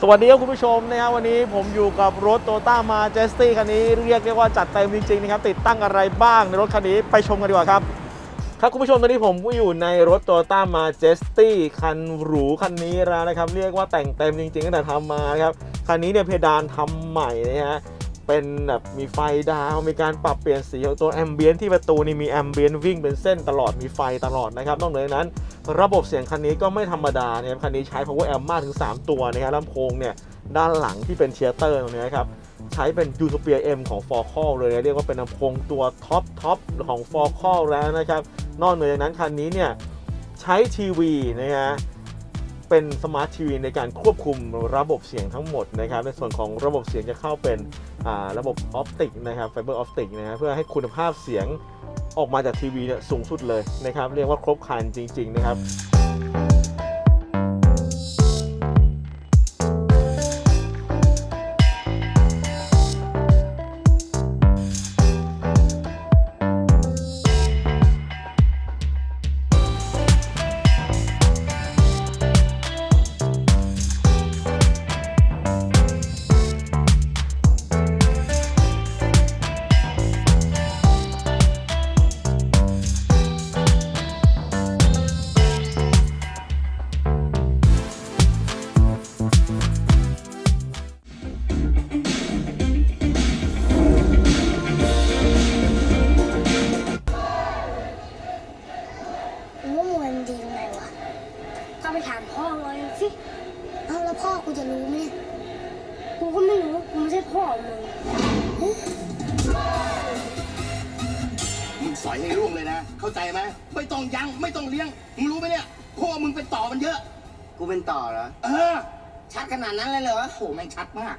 สวัสดีครับคุณผู้ชมนะครับวันนี้ผมอยู่กับรถโตต้ามาเจสตี้คันนี้เรียกได้ว่าจัดเต็มจริงๆนะครับติดตั้งอะไรบ้างในรถคันนี้ไปชมกันดีกว่าครับ ครับคุณผู้ชมตอนนี้ผมก็อยู่ในรถโตต้ามาเจสตี้คันหรูคันนี้แล้วนะครับ เรียกว่าแต่งเต็มจริงๆตั้งแต่ทำมานะครับคันนี้เนี่ยเพดานทำใหม่นะฮะ เป็นแบบมีไฟดาวมีการปรับเปลี่ยนสีของตัวแอมเบียนที่ประตูนี่มีแอมเบียนวิ่งเป็นเส้นตลอดมีไฟตลอดนะครับนอกเหนือจากนั้น ระบบเสียงคันนี้ก็ไม่ธรรมดานะครับคันนี้ใช้ power amp มากถึง 3 ตัวนะครับลำโพงเนี่ยด้านหลังที่เป็นเชียร์เตอร์ตรงนี้ครับใช้เป็น u t o p i a M ของ f o r c a l เลยนะเรียกว่าเป็นลำโพงตัวท็อปท็อปของ f o r c a l แล้วนะครับนอกเหนือจากนั้นคันนี้เนี่ยใช้ทีวีนะฮะ เป็นสมาร์ททีวีในการควบคุมระบบเสียงทั้งหมดนะครับ ในส่วนของระบบเสียงจะเข้าเป็นระบบออปติกนะครับไฟเบอร์ออปติกนะฮะเพื่อให้คุณภาพเสียงออกมาจากทีวีเนี่ยสูงสุดเลยนะครับ เรียกว่าครบครันจริง ๆ นะครับ ไปถามพ่อเลยสิเอ้าแล้วพ่อกูจะรู้ไหมเนี่ยกูก็ไม่รู้ กูไม่ใช่พ่อมึงมึงสอยให้ร่วงเลยนะ เข้าใจไหมไม่ต้องยั้งไม่ต้องเลี้ยง มึงรู้ไหมเนี่ยพ่อมึงเป็นต่อมันเยอะ กูเป็นต่อเหรอ เออ ชัดขนาดนั้นเลยเหรอโหแม่งชัดมาก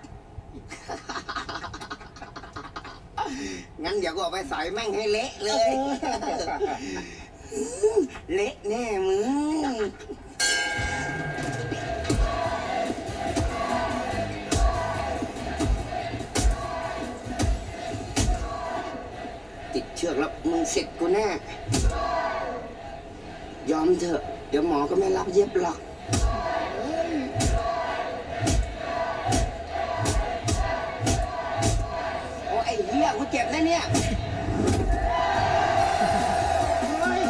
งั้นเดี๋ยวกูเอาไปใส่แม่งให้เละเลย เละแน่มึง ชือกแล้วมึงเสร็จกูแน่ ยอมเถอะ เดี๋ยวหมอก็ไม่รับเย็บหรอก โอ้ไอ้เหี้ยกูเจ็บแล้เนี่ย เฮ้ย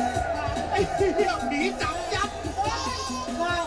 ไอ้เหี้ยหนีจับยับว้าว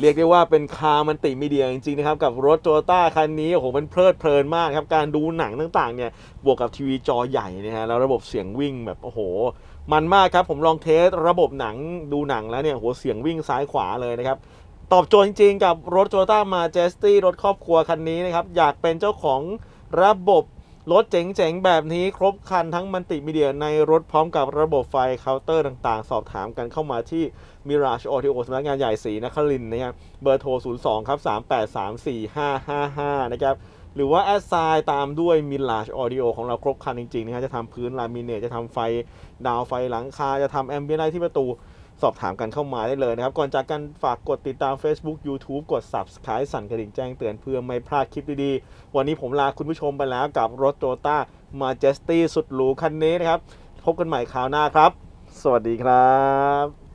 เรียกได้ว่าเป็นคาร์มันติมีเดียจริงๆนะครับ กับรถโตโยต้าคันนี้โอ้โหมันเพลิดเพลินมากครับ การดูหนังต่างๆเนี่ยบวกกับทีวีจอใหญ่นะฮะแล้วระบบเสียงวิ่งแบบโอ้โห มันมากครับ ผมลองเทสระบบหนังดูหนังแล้วเนี่ยโหเสียงวิ่งซ้ายขวาเลยนะครับ ตอบโจทย์จริงๆ กับรถโ o โ o ต้ามาเจสตี้รถครอบครัวคันนี้นะครับ อยากเป็นเจ้าของระบบ รถเจ๋งๆ แบบนี้ครบครันทั้งมันติมีเดียในรถพร้อมกับระบบไฟเคาน์เตอร์ต่างๆ สอบถามกันเข้ามาที่ Mirage Audio สำนักงานใหญ่ศรีนครินนะครับเบอร์โทร 02 ครับ 3834555 นะครับ หรือว่าแอดไซน์ตามด้วย Mirage Audio ของเราครบครันจริงๆนะฮะจะทำพื้นลามิเนตจะทำไฟดาวไฟหลังคาจะทำแอมเบียนไลท์ที่ประตู สอบถามกันเข้ามาได้เลยนะครับ ก่อนจากกันฝากกดติดตาม Facebook YouTube กด Subscribe สั่นกระดิ่งแจ้งเตือนเพื่อไม่พลาดคลิปดีๆ วันนี้ผมลาคุณผู้ชมไปแล้วกับรถโตต้ามาเจสตี้สุดหรูคันนี้นะครับ พบกันใหม่คราวหน้าครับ สวัสดีครับ